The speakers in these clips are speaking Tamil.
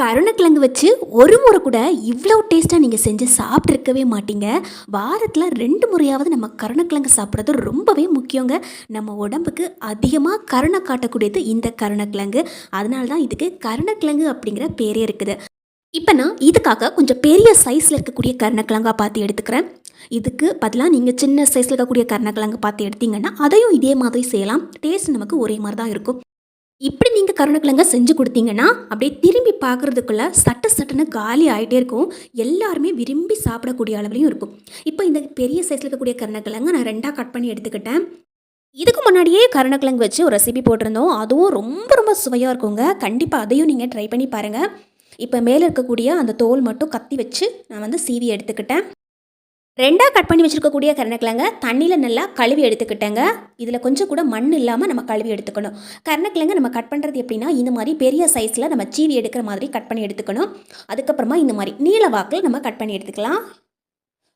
கருணக்கிழங்கு வச்சு ஒரு முறை கூட இவ்வளோ டேஸ்ட்டாக நீங்கள் செஞ்சு சாப்பிட்ருக்கவே மாட்டீங்க. வாரத்தில் ரெண்டு முறையாவது நம்ம கருணக்கிழங்கு சாப்பிட்றது ரொம்பவே முக்கியங்க. நம்ம உடம்புக்கு அதிகமாக கருணை காட்டக்கூடியது இந்த கருணக்கிழங்கு. அதனால தான் இதுக்கு கருணக்கிழங்கு அப்படிங்கிற பேரே இருக்குது. இப்போ நான் இதுக்காக கொஞ்சம் பெரிய சைஸில் இருக்கக்கூடிய கருணக்கிழங்காக பார்த்து எடுத்துக்கிறேன். இதுக்கு பதிலாக நீங்கள் சின்ன சைஸில் இருக்கக்கூடிய கருணக்கிழங்கு பார்த்து எடுத்தீங்கன்னா அதையும் இதே மாதிரி செய்யலாம். டேஸ்ட் நமக்கு ஒரே மாதிரி தான் இருக்கும். இப்படி நீங்கள் கருணக்கிழங்க செஞ்சு கொடுத்தீங்கன்னா அப்படியே திரும்பி பார்க்குறதுக்குள்ள சட்ட சட்டுன்னு காலி ஆகிட்டே இருக்கும். எல்லாருமே விரும்பி சாப்பிடக்கூடிய அளவுலையும் இருக்கும். இப்போ இந்த பெரிய சைஸில் இருக்கக்கூடிய கருணக்கிழங்க நான் ரெண்டாக கட் பண்ணி எடுத்துக்கிட்டேன். இதுக்கு முன்னாடியே கருணக்கிழங்கு வச்சு ஒரு ரெசிபி போட்டிருந்தோம். அதுவும் ரொம்ப ரொம்ப சுவையாக இருக்குங்க. கண்டிப்பாக அதையும் நீங்கள் ட்ரை பண்ணி பாருங்கள் இப்போ மேலே இருக்கக்கூடிய அந்த தோல் மட்டும் கத்தி வச்சு நான் வந்து சீவி எடுத்துக்கிட்டேன். ரெண்டாக கட் பண்ணி வச்சுருக்கக்கூடிய கருணக்கிழங்க தண்ணியில் நல்லா கழுவி எடுத்துக்கிட்டேங்க. இதில் கொஞ்சம் கூட மண் இல்லாமல் நம்ம கழுவி எடுத்துக்கணும். கருணக்கிழங்க நம்ம கட் பண்ணுறது எப்படின்னா இந்த மாதிரி பெரிய சைஸில் நம்ம சீவி எடுக்கிற மாதிரி கட் பண்ணி எடுத்துக்கணும். அதுக்கப்புறமா இந்த மாதிரி நீல வாக்கில் நம்ம கட் பண்ணி எடுத்துக்கலாம்.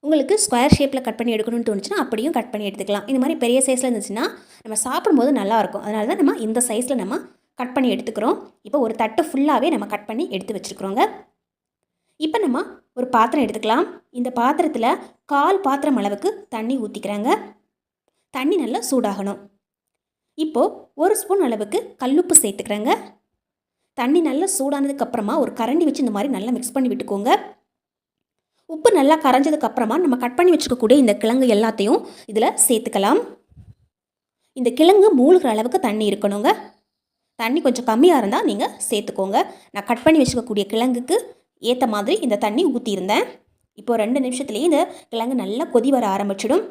உங்களுக்கு ஸ்கொயர் ஷேப்பில் கட் பண்ணி எடுக்கணும்னு தோணுச்சுன்னா அப்படியும் கட் பண்ணி எடுத்துக்கலாம். இந்த மாதிரி பெரிய சைஸில் இருந்துச்சுன்னா நம்ம சாப்பிடும்போது நல்லாயிருக்கும் அதனால தான் நம்ம இந்த சைஸில் நம்ம கட் பண்ணி எடுத்துக்கிறோம். இப்போ ஒரு தட்டு ஃபுல்லாகவே நம்ம கட் பண்ணி எடுத்து வச்சுருக்குறோங்க. இப்போ நம்ம ஒரு பாத்திரம் எடுத்துக்கலாம். இந்த பாத்திரத்தில் கால் பாத்திரம் அளவுக்கு தண்ணி ஊற்றிக்கிறாங்க தண்ணி நல்லா சூடாகணும். இப்போது ஒரு ஸ்பூன் அளவுக்கு கல்லுப்பு சேர்த்துக்கிறேங்க. தண்ணி நல்லா சூடானதுக்கப்புறமா ஒரு கரண்டி வச்சு இந்த மாதிரி நல்லா மிக்ஸ் பண்ணி விட்டுக்கோங்க. உப்பு நல்லா கரைஞ்சதுக்கப்புறமா நம்ம கட் பண்ணி வச்சுக்கக்கூடிய இந்த கிழங்கு எல்லாத்தையும் இதில் சேர்த்துக்கலாம். இந்த கிழங்கு மூழ்கிற அளவுக்கு தண்ணி இருக்கணுங்க. தண்ணி கொஞ்சம் கம்மியாக இருந்தால் நீங்கள் சேர்த்துக்கோங்க. நான் கட் பண்ணி வச்சுக்கக்கூடிய கிழங்குக்கு ஏற்ற மாதிரி இந்த தண்ணி ஊற்றியிருந்தேன் இப்போது ரெண்டு நிமிஷத்துலேயே இந்த கிழங்கு நல்லா கொதி வர ஆரம்பிச்சிடும்.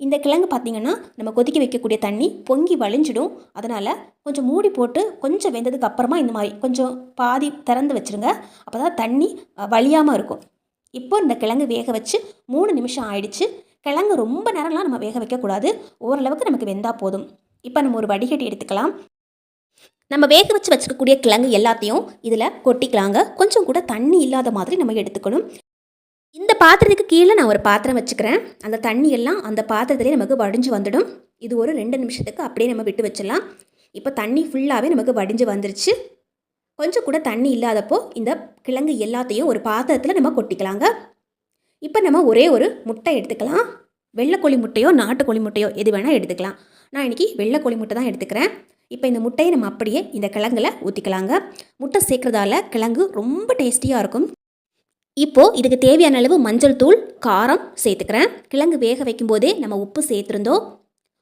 இந்த கிழங்கு பார்த்திங்கன்னா நம்ம கொதிக்க வைக்கக்கூடிய தண்ணி பொங்கி வழிஞ்சிடும். அதனால் கொஞ்சம் மூடி போட்டு கொஞ்சம் வெந்ததுக்கு அப்புறமா இந்த மாதிரி கொஞ்சம் பாதி திறந்து வச்சுருங்க. அப்போ தான் தண்ணி வழியாமல் இருக்கும். இப்போ இந்த கிழங்கு வேக வச்சு மூணு நிமிஷம் ஆயிடுச்சு. கிழங்கு ரொம்ப நேரம்லாம் நம்ம வேக வைக்கக்கூடாது. ஓரளவுக்கு நமக்கு வெந்தால் போதும். இப்போ நம்ம ஒரு வடிகட்டி எடுத்துக்கலாம். நம்ம வேக வச்சு வச்சுக்கக்கூடிய கிழங்கு எல்லாத்தையும் இதில் கொட்டிக்கலாங்க. கொஞ்சம் கூட தண்ணி இல்லாத மாதிரி நம்ம எடுத்துக்கணும். இந்த பாத்திரத்துக்கு கீழே நான் ஒரு பாத்திரம் வச்சுக்கிறேன். அந்த தண்ணி எல்லாம் அந்த பாத்திரத்துலேயே நமக்கு வடிஞ்சு வந்துடும். இது ஒரு ரெண்டு நிமிஷத்துக்கு அப்படியே நம்ம விட்டு வச்சிடலாம். இப்போ தண்ணி ஃபுல்லாகவே நமக்கு வடிஞ்சு வந்துருச்சு. கொஞ்சம் கூட தண்ணி இல்லாதப்போ இந்த கிழங்கு எல்லாத்தையும் ஒரு பாத்திரத்தில் நம்ம கொட்டிக்கலாங்க. இப்போ நம்ம ஒரே ஒரு முட்டை எடுத்துக்கலாம். வெள்ளைக்கோழி முட்டையோ நாட்டுக்கோழி முட்டையோ எது வேணால் எடுத்துக்கலாம். நான் இன்றைக்கி வெள்ளைக்கோழி முட்டை தான் எடுத்துக்கிறேன். இப்போ இந்த முட்டையை நம்ம அப்படியே இந்த கிழங்குல ஊற்றிக்கலாங்க முட்டை சேர்க்குறதால கிழங்கு ரொம்ப டேஸ்டியாக இருக்கும். இப்போது இதுக்கு தேவையான அளவு மஞ்சள் தூள் காரம் சேர்த்துக்கிறேன். கிழங்கு வேக வைக்கும்போதே நம்ம உப்பு சேர்த்துருந்தோம்.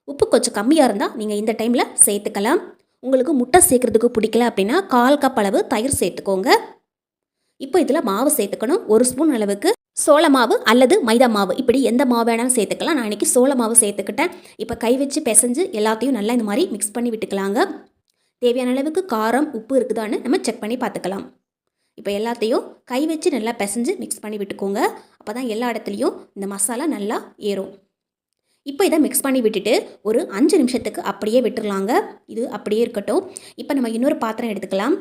உப்பு கொஞ்சம் கம்மியாக இருந்தால் நீங்கள் இந்த டைமில் சேர்த்துக்கலாம். உங்களுக்கு முட்டை சேர்க்குறதுக்கு பிடிக்கல அப்படின்னா கால் கப் அளவு தயிர் சேர்த்துக்கோங்க. இப்போ இதில் மாவு சேர்த்துக்கணும். ஒரு ஸ்பூன் அளவுக்கு சோள மாவு அல்லது மைதா மாவு. இப்படி எந்த மாவு வேணாலும் சேர்த்துக்கலாம். நான் இன்றைக்கி சோள மாவு சேர்த்துக்கிட்டேன். இப்போ கை வச்சு பிசைஞ்சு எல்லாத்தையும் நல்லா இந்த மாதிரி மிக்ஸ் பண்ணி விட்டுக்கலாங்க. தேவையான அளவுக்கு காரம் உப்பு இருக்குதான்னு நம்ம செக் பண்ணி பார்த்துக்கலாம். இப்போ எல்லாத்தையும் கை வச்சு நல்லா பிசைஞ்சு மிக்ஸ் பண்ணி விட்டுக்கோங்க. அப்போ தான் எல்லா இடத்துலையும் இந்த மசாலா நல்லா ஏறும். இப்போ இதை மிக்ஸ் பண்ணி விட்டுட்டு ஒரு அஞ்சு நிமிஷத்துக்கு அப்படியே விட்டுடலாங்க இது அப்படியே இருக்கட்டும். இப்போ நம்ம இன்னொரு பாத்திரம் எடுத்துக்கலாம்.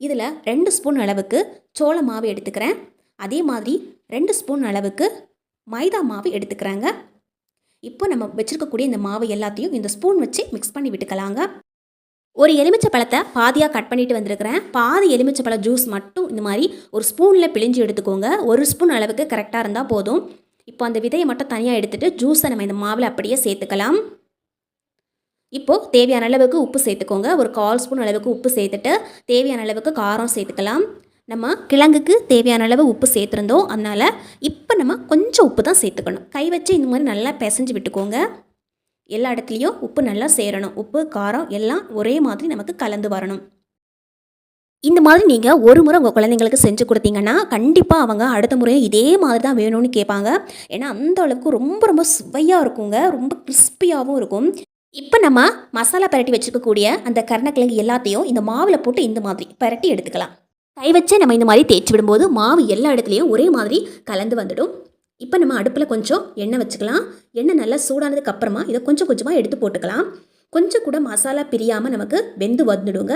இதில் ரெண்டு ஸ்பூன் அளவுக்கு சோள மாவு எடுத்துக்கிறேன். அதே மாதிரி ரெண்டு ஸ்பூன் அளவுக்கு மைதா மாவு எடுத்துக்கிறாங்க. இப்போ நம்ம வச்சுருக்கக்கூடிய இந்த மாவு எல்லாத்தையும் இந்த ஸ்பூன் வச்சு மிக்ஸ் பண்ணி விட்டுக்கலாங்க. ஒரு எலுமிச்சை பழத்தை பாதியாக கட் பண்ணிட்டு வந்திருக்கிறேன். பாதி எலுமிச்சை பழ ஜூஸ் மட்டும் இந்த மாதிரி ஒரு ஸ்பூனில் பிழிஞ்சு எடுத்துக்கோங்க. ஒரு ஸ்பூன் அளவுக்கு கரெக்டாக இருந்தால் போதும். இப்போ அந்த விதையை மட்டும் தனியாக எடுத்துகிட்டு ஜூஸை நம்ம இந்த மாவில் அப்படியே சேர்த்துக்கலாம். இப்போது தேவையான அளவுக்கு உப்பு சேர்த்துக்கோங்க. ஒரு கால் ஸ்பூன் அளவுக்கு உப்பு சேர்த்துட்டு தேவையான அளவுக்கு காரம் சேர்த்துக்கலாம். நம்ம கிழங்குக்கு தேவையான அளவு உப்பு சேர்த்துருந்தோம். அதனால் இப்போ நம்ம கொஞ்சம் உப்பு தான் சேர்த்துக்கணும். கை வச்சு இந்த மாதிரி நல்லா பிசைஞ்சு விட்டுக்கோங்க. எல்லா இடத்துலையும் உப்பு நல்லா சேரணும். உப்பு காரம் எல்லாம் ஒரே மாதிரி நமக்கு கலந்து வரணும். இந்த மாதிரி நீங்கள் ஒரு முறை உங்கள் குழந்தைங்களுக்கு செஞ்சு கொடுத்தீங்கன்னா கண்டிப்பாக அவங்க அடுத்த முறையும் இதே மாதிரி தான் வேணும்னு கேட்பாங்க. ஏன்னா அந்த அளவுக்கு ரொம்ப ரொம்ப சுவையாக இருக்குங்க. ரொம்ப கிறிஸ்பியாகவும் இருக்கும். இப்போ நம்ம மசாலா பரட்டி வச்சுருக்கக்கூடிய அந்த கருணக்கிழங்கு எல்லாத்தையும் இந்த மாவில் போட்டு இந்த மாதிரி பரட்டி எடுத்துக்கலாம். கை வச்சு நம்ம இந்த மாதிரி தேய்ச்சி விடும்போது மாவு எல்லா இடத்துலையும் ஒரே மாதிரி கலந்து வந்துடும். இப்போ நம்ம அடுப்பில் கொஞ்சம் எண்ணெய் வச்சுக்கலாம். எண்ணெய் நல்லா சூடானதுக்கு அப்புறமா இதை கொஞ்சம் கொஞ்சமாக எடுத்து போட்டுக்கலாம். கொஞ்சம் கூட மசாலா பிரியாமல் நமக்கு வெந்து வந்துடுங்க.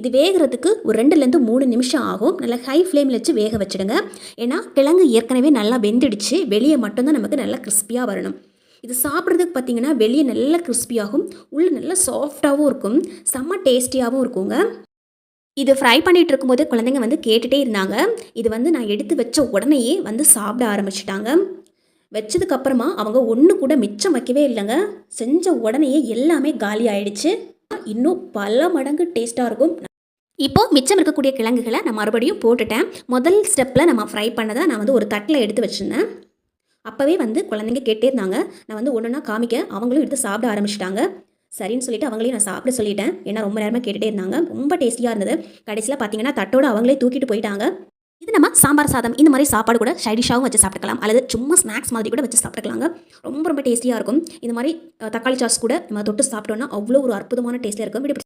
இது வேகிறதுக்கு ஒரு ரெண்டுலேருந்து மூணு நிமிஷம் ஆகும். நல்லா ஹை ஃப்ளேமில் வச்சு வேக வச்சுடுங்க. ஏன்னா கிழங்கு ஏற்கனவே நல்லா வெந்துடுச்சு. வெளியே மட்டும்தான் நமக்கு நல்லா கிறிஸ்பியாக வரணும். இது சாப்பிட்றதுக்கு பார்த்தீங்கன்னா வெளியே நல்லா கிறிஸ்பியாகும் உள்ளே நல்லா சாஃப்டாகவும் இருக்கும். செம்ம டேஸ்டியாகவும் இருக்குங்க. இது ஃப்ரை பண்ணிட்டு இருக்கும்போது குழந்தைங்க வந்து கேட்டுகிட்டே இருந்தாங்க. இது வந்து நான் எடுத்து வச்ச உடனேயே வந்து சாப்பிட ஆரம்பிச்சிட்டாங்க. வச்சதுக்கப்புறமா அவங்க ஒன்று கூட மிச்சம் வைக்கவே இல்லைங்க. செஞ்ச உடனேயே எல்லாமே காலி ஆயிடுச்சு. இன்னும் பல மடங்கு டேஸ்ட்டாக இருக்கும். இப்போ மிச்சம் இருக்கக்கூடிய கிழங்குகளை நான் மறுபடியும் போட்டுட்டேன். முதல் ஸ்டெப்பில் நம்ம ஃப்ரை பண்ணதை நான் வந்து ஒரு தட்டில் எடுத்து வச்சுருந்தேன். அப்போவே வந்து குழந்தைங்க கேட்டே இருந்தாங்க. நான் வந்து ஒன்றுனா காமிக்க அவங்களும் எடுத்து சாப்பிட ஆரம்பிச்சிட்டாங்க. சரின்னு சொல்லிட்டு அவங்களையும் நான் சாப்பிட சொல்லிட்டேன். ஏன்னா ரொம்ப நேரமாக கேட்டுகிட்டே இருந்தாங்க. ரொம்ப டேஸ்டியாக இருந்தது. கடைசியில் பார்த்தீங்கன்னா தட்டோட அவங்களே தூக்கிட்டு போயிட்டாங்க. இது நம்ம சாம்பார் சாதம். இந்த மாதிரி சாப்பாடு கூட சைடிஷாகவும் வச்சு சாப்பிட்டுக்கலாம். அல்லது சும்மா ஸ்நாக்ஸ் மாதிரி கூட வச்சு சாப்பிட்டுக்கலாங்க. ரொம்ப ரொம்ப டேஸ்டியாக இருக்கும். இந்த மாதிரி தக்காளி சாஸ் கூட நம்ம தொட்டு சாப்பிட்டோம்னா அவ்வளோ ஒரு அற்புதமான டேஸ்ட்டில் இருக்கும்.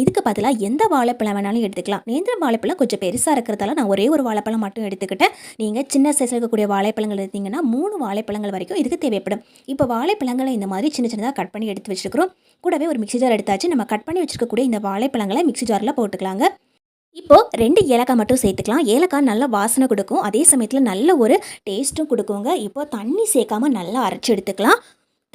இதுக்கு பதிலாக எந்த வாழைப்பழம் வேணாலும் எடுத்துக்கலாம். நேந்திரம் வாழைப்பழம் கொஞ்சம் பெருசாக இருக்கிறதால நான் ஒரே ஒரு வாழைப்பழம் மட்டும் எடுத்துக்கிட்டேன். நீங்கள் சின்ன சைஸில் இருக்கக்கூடிய வாழைப்பழங்கள் எடுத்தீங்கன்னா மூணு வாழைப்பழங்கள் வரைக்கும் இதுக்கு தேவைப்படும். இப்போ வாழைப்பழங்களை இந்த மாதிரி சின்ன சின்னதாக கட் பண்ணி எடுத்து வச்சுருக்கிறோம். கூடவே ஒரு மிக்ஸி ஜார் எடுத்தாச்சு. நம்ம கட் பண்ணி வச்சுருக்கக்கூடிய இந்த வாழைப்பழங்களை மிக்ஸி ஜாரில் போட்டுக்கலாங்க. இப்போ ரெண்டு ஏலக்காய் மட்டும் சேர்த்துக்கலாம். ஏலக்காய் நல்ல வாசனை கொடுக்கும். அதே சமயத்தில் நல்ல ஒரு டேஸ்ட்டும் கொடுக்குங்க. இப்போ தண்ணி சேர்க்காம நல்லா அரைச்சி எடுத்துக்கலாம்.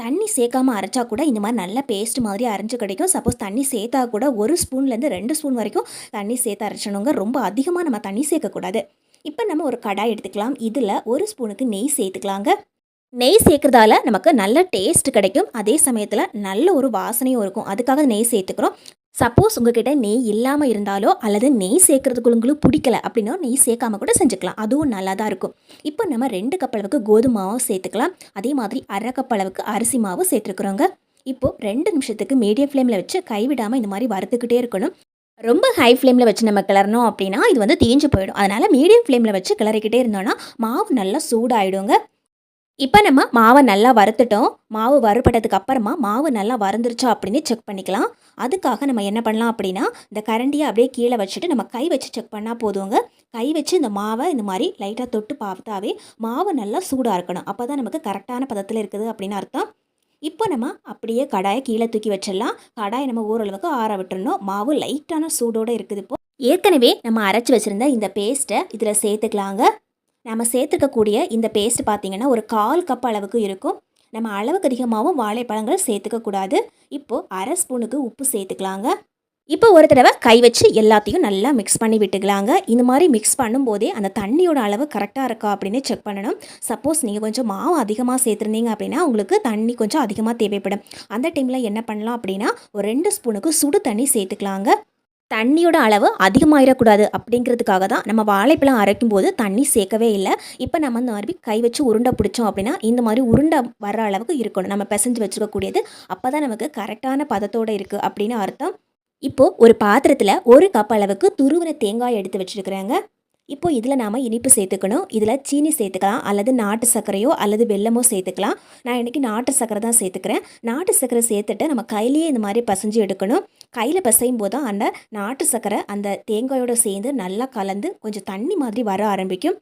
தண்ணி சேர்க்காம அரைச்சா கூட இந்த மாதிரி நல்ல பேஸ்ட் மாதிரி அரைஞ்சு கிடைக்கும். சப்போஸ் தண்ணி சேர்த்தா கூட ஒரு ஸ்பூன்லேருந்து ரெண்டு ஸ்பூன் வரைக்கும் தண்ணி சேர்த்து அரைச்சணுங்க. ரொம்ப அதிகமாக நம்ம தண்ணி சேர்க்கக்கூடாது. இப்போ நம்ம ஒரு கடாய் எடுத்துக்கலாம். இதில் ஒரு ஸ்பூனுக்கு நெய் சேர்த்துக்கலாங்க. நெய் சேர்க்குறதால நமக்கு நல்ல டேஸ்ட் கிடைக்கும். அதே சமயத்தில் நல்ல ஒரு வாசனையும் இருக்கும். அதுக்காக நெய் சேர்த்துக்கிறோம். சப்போஸ் உங்ககிட்ட நெய் இல்லாமல் இருந்தாலோ அல்லது நெய் சேர்க்கறதுக்கு உங்களுக்கு பிடிக்கல அப்படின்னா நெய் சேர்க்காம கூட செஞ்சுக்கலாம். அதுவும் நல்லா தான் இருக்கும். இப்போ நம்ம ரெண்டு கப் அளவுக்கு கோதுமை சேர்த்துக்கலாம். அதே மாதிரி அரை கப் அளவுக்கு அரிசி மாவும் சேர்த்துருக்குறோங்க. இப்போ ரெண்டு நிமிஷத்துக்கு மீடியம் ஃப்ளேமில் வச்சு கைவிடாமல் இந்த மாதிரி வறுத்துக்கிட்டே இருக்கணும். ரொம்ப ஹை ஃப்ளேமில் வச்சு நம்ம கிளறணும் அப்படின்னா இது வந்து தீஞ்சு போயிடும். அதனால் மீடியம் ஃப்ளேமில் வச்சு கிளறிக்கிட்டே இருந்தோன்னா மாவு நல்லா சூடாயிடுங்க. இப்போ நம்ம மாவை நல்லா வறுத்துட்டோம். மாவு வறுபட்டதுக்கு அப்புறமா மாவு நல்லா வறுந்துருச்சா அப்படின்னு செக் பண்ணிக்கலாம். அதுக்காக நம்ம என்ன பண்ணலாம் அப்படின்னா இந்த கரண்டியை அப்படியே கீழே வச்சுட்டு நம்ம கை வச்சு செக் பண்ணால் போதுங்க. கை வச்சு இந்த மாவை இந்த மாதிரி லைட்டாக தொட்டு பார்த்தாவே மாவு நல்லா சூடாக இருக்கணும். அப்போ தான் நமக்கு கரெக்டான பதத்தில் இருக்குது அப்படின்னு அர்த்தம். இப்போ நம்ம அப்படியே கடாயை கீழே தூக்கி வச்சிடலாம். கடாயை நம்ம ஓரளவுக்கு ஆற விட்டுறணும். மாவு லைட்டான சூடோடு இருக்குது இப்போ. ஏற்கனவே நம்ம அரைச்சி வச்சுருந்த இந்த பேஸ்ட்டை இதில் சேர்த்துக்கலாங்க. நம்ம சேர்த்துக்கக்கூடிய இந்த பேஸ்ட் பார்த்தீங்கன்னா ஒரு கால் கப் அளவுக்கு இருக்கும். நம்ம அளவுக்கு அதிகமாகவும் வாழைப்பழங்கள் சேர்த்துக்க கூடாது. இப்போது அரை ஸ்பூனுக்கு உப்பு சேர்த்துக்கலாங்க. இப்போ ஒரு தடவை கை வச்சு எல்லாத்தையும் நல்லா மிக்ஸ் பண்ணி விட்டுக்கலாங்க. இந்த மாதிரி மிக்ஸ் பண்ணும்போதே அந்த தண்ணியோட அளவு கரெக்டாக இருக்கா அப்படின்னு செக் பண்ணணும். சப்போஸ் நீங்கள் கொஞ்சம் மாவு அதிகமாக சேர்த்துருந்தீங்க அப்படின்னா உங்களுக்கு தண்ணி கொஞ்சம் அதிகமாக தேவைப்படும். அந்த டைமில் என்ன பண்ணலாம் அப்படின்னா ஒரு ரெண்டு ஸ்பூனுக்கு சுடு தண்ணி சேர்த்துக்கலாங்க. தண்ணியோட அளவு அதிகமாகிடக்கூடாது அப்படிங்கிறதுக்காக தான் நம்ம வாழைப்பழம் அரைக்கும் போது தண்ணி சேர்க்கவே இல்லை. இப்போ நம்ம இந்த மாதிரி கை வச்சு உருண்டை பிடிச்சோம் அப்படின்னா இந்த மாதிரி உருண்டை வர அளவுக்கு இருக்கணும். நம்ம பிசைஞ்சு வச்சுக்கக்கூடியது அப்போ தான் நமக்கு கரெக்டான பதத்தோடு இருக்குது அப்படின்னு அர்த்தம். இப்போது ஒரு பாத்திரத்தில் ஒரு கப் அளவுக்கு துருவின தேங்காய் எடுத்து வச்சுருக்குறாங்க. இப்போ இதில் நாம் இனிப்பு சேர்த்துக்கணும். இதில் சீனி சேர்த்துக்கலாம். அல்லது நாட்டு சர்க்கரையோ அல்லது வெல்லமோ சேர்த்துக்கலாம். நான் இன்றைக்கி நாட்டு சர்க்கரை தான் சேர்த்துக்கிறேன். நாட்டு சர்க்கரை சேர்த்துட்டு நம்ம கையிலேயே இந்த மாதிரி பசைஞ்சு எடுக்கணும். கையில் பசையும் போது தான் அந்த நாட்டு சர்க்கரை அந்த தேங்காயோடு சேர்ந்து நல்லா கலந்து கொஞ்சம் தண்ணி மாதிரி வர ஆரம்பிக்கும்.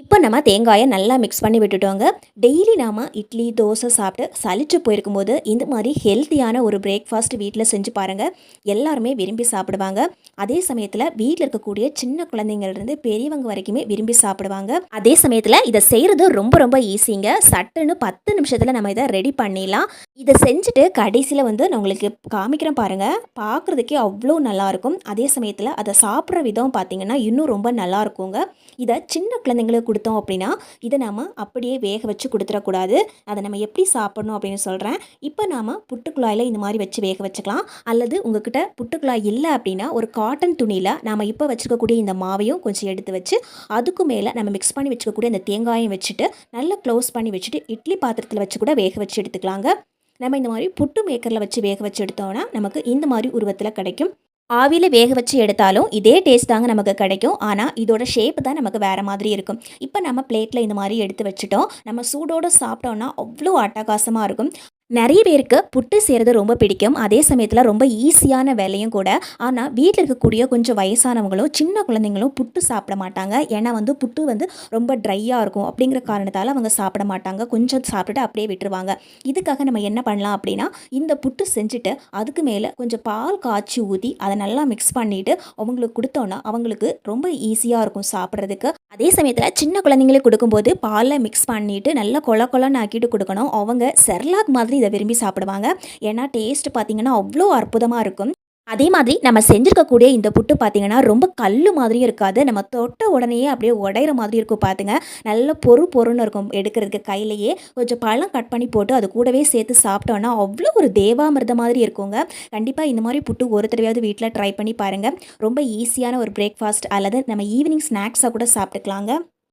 இப்போ நம்ம தேங்காயை நல்லா மிக்ஸ் பண்ணி விட்டுட்டோங்க. டெய்லி நாம் இட்லி தோசை சாப்பிட்டு சளிச்சு போயிருக்கும்போது இந்த மாதிரி ஹெல்த்தியான ஒரு பிரேக்ஃபாஸ்ட் வீட்டில் செஞ்சு பாருங்கள் எல்லாருமே விரும்பி சாப்பிடுவாங்க. அதே சமயத்தில் வீட்டில் இருக்கக்கூடிய சின்ன குழந்தைங்கள்லேருந்து பெரியவங்க வரைக்குமே விரும்பி சாப்பிடுவாங்க. அதே சமயத்தில் இதை செய்கிறது ரொம்ப ரொம்ப ஈஸிங்க சட்டுன்னு பத்து நிமிஷத்தில் நம்ம இதை ரெடி பண்ணிடலாம். இதை செஞ்சுட்டு கடைசியில் வந்து நான் உங்களுக்கு காமிக்கிறேன் பாருங்கள் பார்க்குறதுக்கே அவ்வளோ நல்லாயிருக்கும். அதே சமயத்தில் அதை சாப்பிட்ற விதம் பார்த்திங்கன்னா இன்னும் ரொம்ப நல்லா இருக்குங்க இதை சின்ன குழந்தைங்களுக்கு கொடுத்தோம் அப்படின்னா இதை நாம் அப்படியே வேக வச்சு கொடுத்துடக்கூடாது. அதை நம்ம எப்படி சாப்பிடணும் அப்படின்னு சொல்கிறேன் இப்போ நாம் புட்டுக்குழாயில் இந்த மாதிரி வச்சு வேக வச்சுக்கலாம். அல்லது உங்ககிட்ட புட்டுக்குழாய் இல்லை அப்படின்னா ஒரு காட்டன் துணியில் நாம் இப்போ வச்சுருக்கக்கூடிய இந்த மாவையும் கொஞ்சம் எடுத்து வச்சு அதுக்கு மேலே நம்ம மிக்ஸ் பண்ணி வச்சுக்கக்கூடிய அந்த தேங்காயும் வச்சுட்டு நல்லா க்ளோஸ் பண்ணி வச்சுட்டு இட்லி பாத்திரத்தில் வச்சு கூட வேக வச்சு எடுத்துக்கலாங்க. நம்ம இந்த மாதிரி புட்டு மேக்கரில் வச்சு வேக வச்சு எடுத்தோம்னா நமக்கு இந்த மாதிரி உருவத்தில் கிடைக்கும். ஆவியில் வேக வச்சு எடுத்தாலும் இதே டேஸ்ட் தாங்க நமக்கு கிடைக்கும். ஆனால் இதோட ஷேப் தான் நமக்கு வேறு மாதிரி இருக்கும். இப்போ நம்ம பிளேட்டில் இந்த மாதிரி எடுத்து வச்சுட்டோம். நம்ம சூடோடு சாப்பிட்டோன்னா அவ்வளோ அட்டகாசமாக இருக்கும். நிறைய பேருக்கு புட்டு செய்கிறது ரொம்ப பிடிக்கும். அதே சமயத்தில் ரொம்ப ஈஸியான வேலையும் கூட. ஆனால் வீட்டில் இருக்கக்கூடிய கொஞ்சம் வயசானவங்களும் சின்ன குழந்தைங்களும் புட்டு சாப்பிட மாட்டாங்க. ஏன்னா வந்து புட்டு வந்து ரொம்ப ட்ரையாக இருக்கும். அப்படிங்கிற காரணத்தால் அவங்க சாப்பிட மாட்டாங்க. கொஞ்சம் சாப்பிட்டுட்டு அப்படியே விட்டுருவாங்க. இதுக்காக நம்ம என்ன பண்ணலாம் அப்படின்னா இந்த புட்டு செஞ்சுட்டு அதுக்கு மேலே கொஞ்சம் பால் காய்ச்சி ஊற்றி அதை நல்லா மிக்ஸ் பண்ணிவிட்டு அவங்களுக்கு கொடுத்தோன்னா அவங்களுக்கு ரொம்ப ஈஸியாக இருக்கும் சாப்பிட்றதுக்கு. அதே சமயத்தில் சின்ன குழந்தைங்களுக்கு கொடுக்கும்போது பாலில் மிக்ஸ் பண்ணிவிட்டு நல்லா கொல கொலன்னு ஆக்கிட்டு கொடுக்கணும். அவங்க செர்லாக் மாதிரி இதை விரும்பி சாப்பிடுவாங்க. ஏன்னா டேஸ்ட் பார்த்தீங்கன்னா அவ்வளோ அற்புதமாக இருக்கும். அதே மாதிரி நம்ம செஞ்சுருக்கக்கூடிய இந்த புட்டு பார்த்தீங்கன்னா ரொம்ப கல் மாதிரியும் இருக்காது. நம்ம தொட்ட உடனேயே அப்படியே உடையிற மாதிரி இருக்கும் பார்த்துங்க நல்ல பொறு பொருன்னு இருக்கும் எடுக்கிறதுக்கு கையிலேயே. கொஞ்சம் பழம் கட் பண்ணி போட்டு அது கூடவே சேர்த்து சாப்பிட்டோன்னா அவ்வளோ ஒரு தேவாமிர்த மாதிரி இருக்குங்க. கண்டிப்பாக இந்த மாதிரி புட்டு ஒரு தடவையாவது வீட்டில் ட்ரை பண்ணி பாருங்கள் ரொம்ப ஈஸியான ஒரு பிரேக்ஃபாஸ்ட் அல்லது நம்ம ஈவினிங் ஸ்நாக்ஸாக கூட சாப்பிட்டுக்கலாங்க.